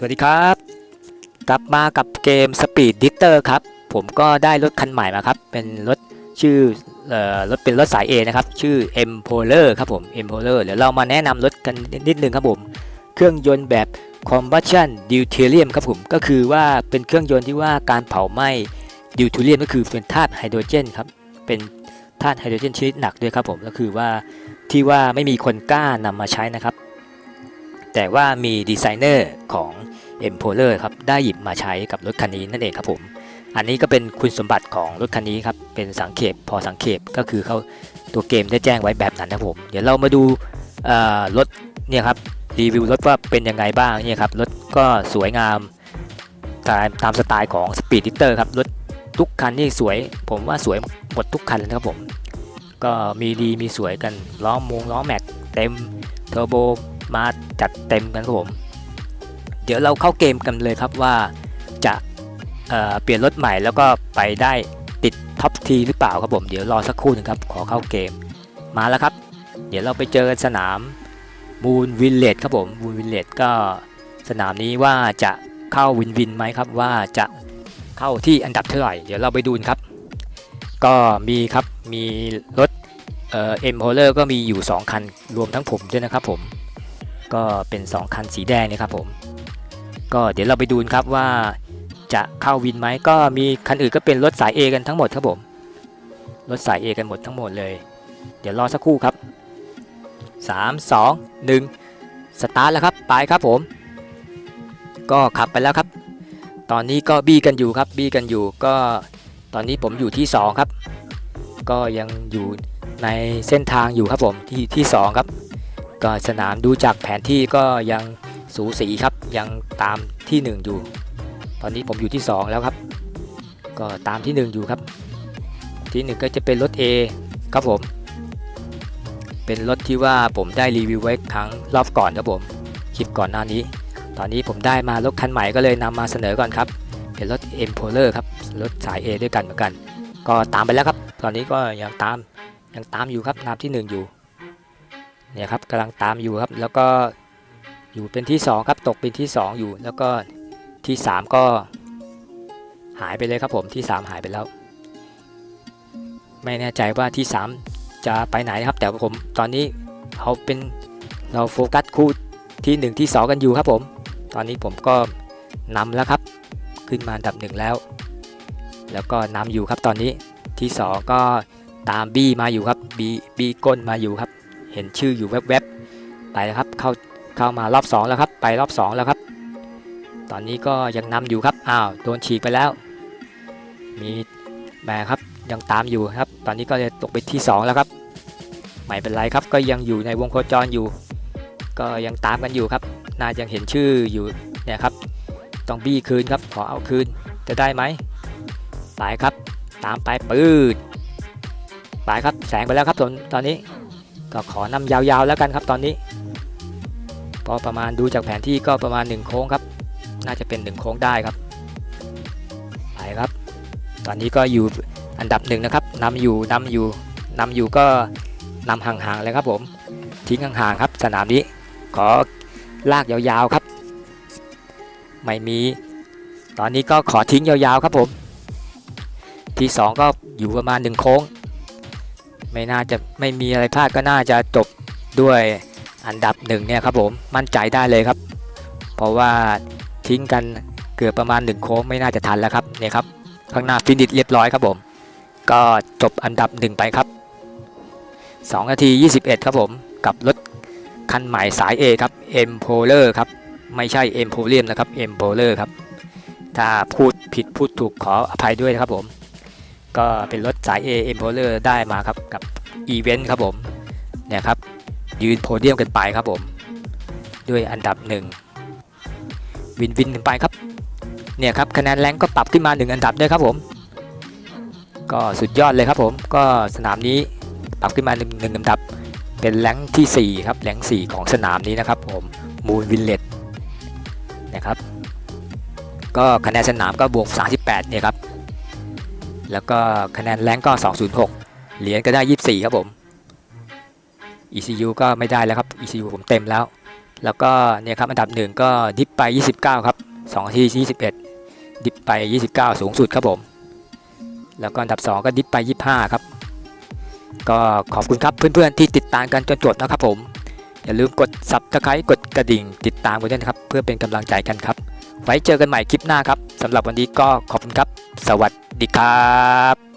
สวัสดีครับ กลับมากับเกม Speed d i c t o r ครับ ผมก็ได้รถคันใหม่มาครับ เป็นรถชื่อเอ่อรถเป็นรถสาย A นะครับ ชื่อ M Polar ครับผม M Polar เดี๋ยวเรามาแนะนำรถกันนิดนึงครับผม เครื่องยนต์แบบ Combustion Deuterium ครับผม ก็คือว่าเป็นเครื่องยนต์ที่ว่าการเผาไหม้ Deuterium ก็คือเป็นธาตุไฮโดรเจนครับ เป็นธาตุไฮโดรเจนชนิดหนักด้วยครับผม ก็คือว่าที่ว่าไม่มีคนกล้านำมาใช้นะครับ แต่ว่ามีดีไซเนอร์ของ M p o l a r ครับได้หยิบมาใช้กับรถคันนี้นั่นเองครับผม อันนี้ก็เป็นคุณสมบัติของรถคันนี้ครับเป็นสังเขปพอสังเขปก็คือเขาตัวเกมได้แจ้งไว้แบบนั้นนะผม เดี๋ยวเรามาดูรถเนี่ยครับรีวิวรถว่าเป็นยังไงบ้างเนี่ยครับรถก็สวยงามตามตามสไตล์ของ Speed d i c t o r ครับรถทุกคันนี่สวย ผมว่าสวยหมดทุกคันเลยนะครับผม ก็มีดีมีสวยกันล้อมวงล้อแม็กเต็มเทอร์โบมาจัดเต็มกันครับผม เดี๋ยวเราเข้าเกมกันเลยครับว่าจะเเปลี่ยนรถใหม่แล้วก็ไปได้ติดท็อปทีหรือเปล่าครับผมเดี๋ยวรอสักครู่หนึงครับขอเข้าเกมมาแล้วครับ เดี๋ยวเราไปเจอกันสนามมูนวินเลดครับผมมูนวินเลดก็สนามนี้ว่าจะเข้าวินวินไหมครับว่าจะเข้าที่อันดับเท่าไหร่ เดี๋ยวเราไปดูนครับ ก็มีครับมีรถเอ็มโพเลอร์ก็มีอยู่ 2 คันรวมทั้งผมด้วยนะครับผมก็เป็น 2 คันสีแดงนะครับผม ก็เดี๋ยวเราไปดูครับว่าจะเข้าวินไหมก็มีคันอื่นก็เป็นรถสาย A กันทั้งหมดครับผมรถสาย A กันหมดทั้งหมดเลย เดี๋ยวรอสักครู่ครับ 3 2 1 สตาร์ทแล้วครับไปครับผม ก็ขับไปแล้วครับ ตอนนี้ก็บี้กันอยู่ครับบี้กันอยู่ก็ตอนนี้ผมอยู่ที่ 2 ครับ ก็ยังอยู่ในเส้นทางอยู่ครับผมที่ที่ 2 ครับ ก็สนามดูจากแผนที่ก็ยัง สูสีครับยังตามที่ 1 อยู่ ตอนนี้ผมอยู่ที่ 2 แล้วครับ ก็ตามที่ 1 อยู่ครับ ที่ 1 ก็จะเป็นรถ A ครับผม เป็นรถที่ว่าผมได้รีวิวไว้ครั้งรอบก่อนครับผมคลิปก่อนหน้านี้ ตอนนี้ผมได้มารถคันใหม่ก็เลยนำมาเสนอก่อนครับ เป็นรถ M p o l a r ครับรถสาย A ด้วยกันเหมือนกัน ก็ตามไปแล้วครับ ตอนนี้ก็ยังตามยังตามอยู่ครับตามที่ 1 อยู่เนี่ยครับกำลังตามอยู่ครับแล้วก็ อยู่เป็นที่ 2 ครับตกเป็นที่ 2 อยู่ แล้วก็ที่ 3 ก็หายไปเลยครับผมที่ 3 หายไปแล้ว ไม่แน่ใจว่าที่ 3 จะไปไหนนะครับ แต่ผมตอนนี้เขาเป็นเราโฟกัสคู่ที่ 1 ที่ 2 กันอยู่ครับผม ตอนนี้ผมก็นำแล้วครับ ขึ้นมาอันดับหนึ่งแล้ว แล้วก็นำอยู่ครับตอนนี้ที่ 2 ก็ตามบี้มาอยู่ครับบีบีก้นมาอยู่ครับ เห็นชื่ออยู่แวบๆไปแล้วครับเข้า เข้ามารอบ2แล้วครับไปรอบ2แล้วครับ ตอนนี้ก็ยังนำอยู่ครับอ้าวโดนฉีกไปแล้ว มีแหม่ครับยังตามอยู่ครับ ตอนนี้ก็เลยตกไปที่ 2 แล้วครับไม่เป็นไรครับก็ยังอยู่ในวงโคจรอยู่ ก็ยังตามกันอยู่ครับน่าจะยังเห็นชื่ออยู่เนี่ยครับต้องบี้คืนครับขอเอาคืนจะได้ไหมไปครับ ตามไปปืดไปครับแสงไปแล้วครับตอนตอนนี้ก็ขอนำยาวๆแล้วกันครับตอนนี้ ก็ประมาณดูจากแผนที่ก็ประมาณ 1 โค้งครับ น่าจะเป็น 1 โค้งได้ครับ ไปครับ ตอนนี้ก็อยู่อันดับหนึ่งนะครับนำอยู่นำอยู่นำอยู่ก็นำห่างๆเลยครับผม ทิ้งห่างๆครับ สนามนี้ ขอลากยาวๆครับ ไม่มี ตอนนี้ก็ขอทิ้งยาวๆครับผม ที่ 2 ก็อยู่ประมาณ 1 โค้ง ไม่น่าจะไม่มีอะไรพลาดก็น่าจะจบด้วย อันดับหนึ่งเนี่ยครับผมมั่นใจได้เลยครับ เพราะว่าทิ้งกันเกือบประมาณ1โค้งไม่น่าจะทันแล้วครับเนี่ยครับข้างหน้าฟินิชเรียบร้อยครับผม ก็จบอันดับหนึ่งไปครับ2นาที 21 ครับผมกับรถคันใหม่สาย A ครับ M p o l a r ครับไม่ใช่ M p o l i u m นะครับ M p o l a r ครับถ้าพูดผิดพูดถูกขออภัยด้วยนะครับผม ก็เป็นรถสาย A M p o l a r ได้มาครับกับอีเวนต์ครับผมเนี่ยครับ ยืนโพเดียมกันไปครับผม ด้วยอันดับหนึ่งวินวินกันไปครับ เนี่ยครับคะแนนแรงก็ปรับขึ้นมา 1 อันดับด้วยครับผม ก็สุดยอดเลยครับผม ก็สนามนี้ปรับขึ้นมา1นึ่งหนึ่งอันดับ เป็นแรงที่ 4 ครับแรง4 ของสนามนี้นะครับผมมูนวินเลตนะครับ ก็คะแนนสนามก็บวก 38 เนี่ยครับ แล้วก็คะแนนแรงก็ 206 เหรียญก็ได้ 24 ครับผม ECU ก็ไม่ได้แล้วครับ ECU ผมเต็มแล้ว แล้วก็เนี่ยครับอันดับหนึ่งก็ดิฟไป 29 ครับ2ที่21 ดิฟไป 29 สูงสุดครับผม แล้วก็อันดับ 2 ก็ดิฟไป 25 ครับ ก็ขอบคุณครับเพื่อนๆที่ติดตามกันจนจบนะครับผม อย่าลืมกด subscribe กดกระดิ่งติดตามกันด้วยนะครับเพื่อเป็นกำลังใจกันครับ ไว้เจอกันใหม่คลิปหน้าครับสำหรับวันนี้ก็ขอบคุณครับ สวัสดีครับ